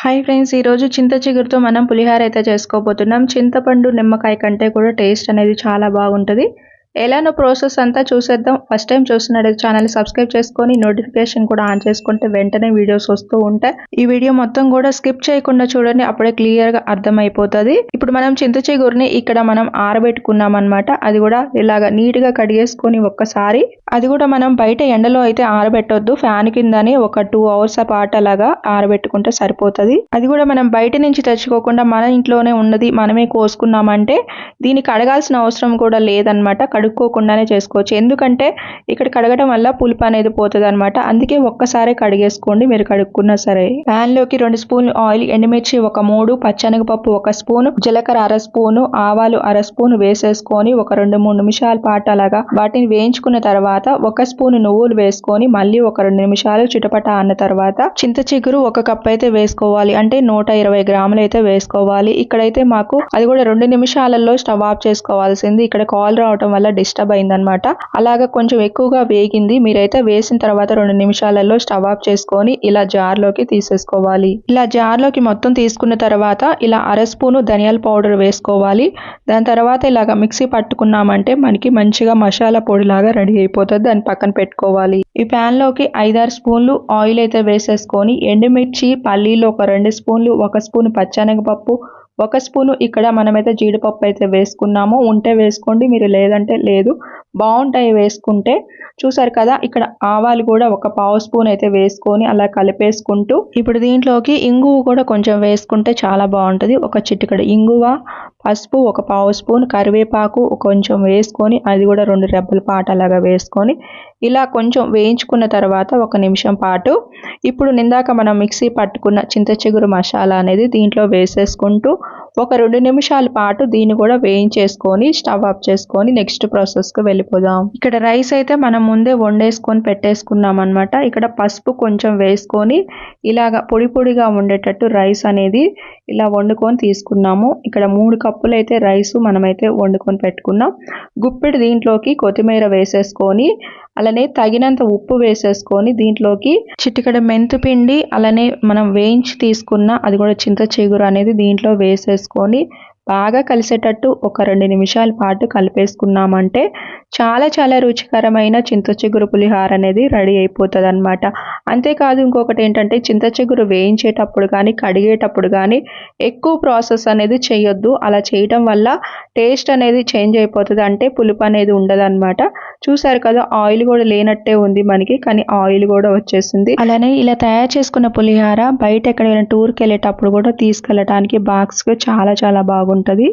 Hi friends ఈరోజు చింత చిగురుతో మనం పులిహార అయితే చేసుకోబోతున్నాం. చింతపండు నిమ్మకాయ కంటే కూడా టేస్ట్ అనేది చాలా బాగుంటుంది. ఎలానో ప్రాసెస్ అంతా చూసేద్దాం? ఫస్ట్ టైం చూస్తున్నాడు ఛానల్ సబ్స్క్రైబ్ చేసుకొని నోటిఫికేషన్ కూడా ఆన్ చేసుకుంటే వెంటనే వీడియోస్ వస్తూ ఉంటాయి. ఈ వీడియో మొత్తం కూడా స్కిప్ చేయకుండా చూడండి అప్పుడే క్లియర్గా అర్థమైపోతుంది. ఇప్పుడు మనం చింతచిగురిని ఇక్కడ మనం ఆరబెట్టుకున్నాం అనమాట అది కూడా ఇలాగ నీట్గా కడిగేసుకొని ఒక్కసారి. అది కూడా మనం బయట ఎండలో అయితే ఆరబెట్టొద్దు. ఫ్యాన్ కిందని ఒక టూ అవర్స్ పాటు అలాగా ఆరబెట్టుకుంటే సరిపోతుంది. అది కూడా మనం బయట నుంచి తెచ్చుకోకుండా మన ఇంట్లోనే ఉన్నది మనమే కోసుకున్నామంటే దీనికి కడగాల్సిన అవసరం కూడా లేదనమాట కడుక్కోకుండానే చేసుకోవచ్చు. ఎందుకంటే ఇక్కడ కడగడం వల్ల పులుపు అనేది పోతుంది అనమాట అందుకే ఒక్కసారి కడిగేసుకోండి మీరు కడుక్కున్నా సరే. ప్యాన్లోకి రెండు స్పూన్లు ఆయిల్ ఎండుమిర్చి ఒక మూడు పచ్చనగపప్పు ఒక స్పూన్ జీలకర్ర అర స్పూను ఆవాలు అర స్పూన్ వేసేసుకొని ఒక రెండు మూడు నిమిషాల పాటు అలాగా వాటిని వేయించుకున్న తర్వాత ఒక స్పూన్ నువ్వులు వేసుకొని మళ్ళీ ఒక రెండు నిమిషాలు చిటపట అన్న తర్వాత చింత చిగురు ఒక కప్ అయితే వేసుకోవాలి. అంటే నూట ఇరవై గ్రాములు అయితే వేసుకోవాలి. ఇక్కడైతే మాకు అది కూడా రెండు నిమిషాలలో స్టవ్ ఆఫ్ చేసుకోవాల్సింది. ఇక్కడ కాల్ రావటం వల్ల డిస్టర్బ్ అయిందనమాట అలాగా కొంచెం ఎక్కువగా వేగింది. మీరైతే వేసిన తర్వాత రెండు నిమిషాలలో స్టవ్ ఆఫ్ చేసుకొని ఇలా జార్లోకి తీసేసుకోవాలి. ఇలా జార్లోకి మొత్తం తీసుకున్న తర్వాత ఇలా అర స్పూను ధనియాల పౌడర్ వేసుకోవాలి. దాని తర్వాత ఇలాగ మిక్సీ పట్టుకున్నామంటే మనకి మంచిగా మసాలా పొడి లాగా రెడీ అయిపోతుంది. దాన్ని పక్కన పెట్టుకోవాలి. ఈ ప్యాన్లోకి ఐదారు స్పూన్లు ఆయిల్ అయితే వేసేసుకొని ఎండుమిర్చి పల్లీలు ఒక రెండు స్పూన్లు ఒక స్పూన్ పచ్చనగపప్పు ఒక స్పూను ఇక్కడ మనమైతే జీడిపప్పు అయితే వేసుకున్నాము. ఉంటే వేసుకోండి మీరు లేదంటే లేదు. బాగుంటాయి వేసుకుంటే. చూసారు కదా ఇక్కడ ఆవాలు కూడా ఒక పావు స్పూన్ అయితే వేసుకొని అలా కలిపేసుకుంటూ ఇప్పుడు దీంట్లోకి ఇంగువ కూడా కొంచెం వేసుకుంటే చాలా బాగుంటుంది. ఒక చిటికడ ఇంగువ పసుపు ఒక పావు స్పూన్ కరివేపాకు కొంచెం వేసుకొని అది కూడా రెండు రెబ్బల పాట అలాగా వేసుకొని ఇలా కొంచెం వేయించుకున్న తర్వాత ఒక నిమిషం పాటు ఇప్పుడు నిందాక మనం మిక్సీ పట్టుకున్న చింత చిగురు మసాలా అనేది దీంట్లో వేసేసుకుంటూ ఒక రెండు నిమిషాల పాటు దీన్ని కూడా వేయించేసుకొని స్టవ్ ఆఫ్ చేసుకొని నెక్స్ట్ ప్రాసెస్కి వెళ్ళిపోదాం. ఇక్కడ రైస్ అయితే మనం ముందే వండేసుకొని పెట్టేసుకున్నాం అనమాట ఇక్కడ పసుపు కొంచెం వేసుకొని ఇలాగ పొడి పొడిగా ఉండేటట్టు రైస్ అనేది ఇలా వండుకొని తీసుకున్నాము. ఇక్కడ మూడు కప్పులు అయితే రైస్ మనమైతే వండుకొని పెట్టుకున్నాం. గుప్పెడు దీంట్లోకి కొత్తిమీర వేసేసుకొని అలానే తగినంత ఉప్పు వేసేసుకొని దీంట్లోకి చిటికడ మెంతుపిండి అలానే మనం వేయించి తీసుకున్న అది కూడా చింత చిగురు అనేది దీంట్లో వేసేసుకొని బాగా కలిసేటట్టు ఒక రెండు నిమిషాల పాటు కలిపేసుకున్నామంటే చాలా చాలా రుచికరమైన చింత చిగురు పులిహార అనేది రెడీ అయిపోతుంది అనమాట అంతేకాదు ఇంకొకటి ఏంటంటే చింత చిగురు వేయించేటప్పుడు కానీ కడిగేటప్పుడు కానీ ఎక్కువ ప్రాసెస్ అనేది చేయొద్దు. అలా చేయటం వల్ల టేస్ట్ అనేది చేంజ్ అయిపోతుంది. అంటే పులుపు అనేది ఉండదు చూసారు కదా ఆయిల్ కూడా లేనట్టే ఉంది మనకి కానీ ఆయిల్ కూడా వచ్చేసింది. అలానే ఇలా తయారు చేసుకున్న పులిహార బయట ఎక్కడైనా టూర్కి వెళ్ళేటప్పుడు కూడా తీసుకెళ్ళటానికి బాక్స్ చాలా చాలా బాగుంటుంది.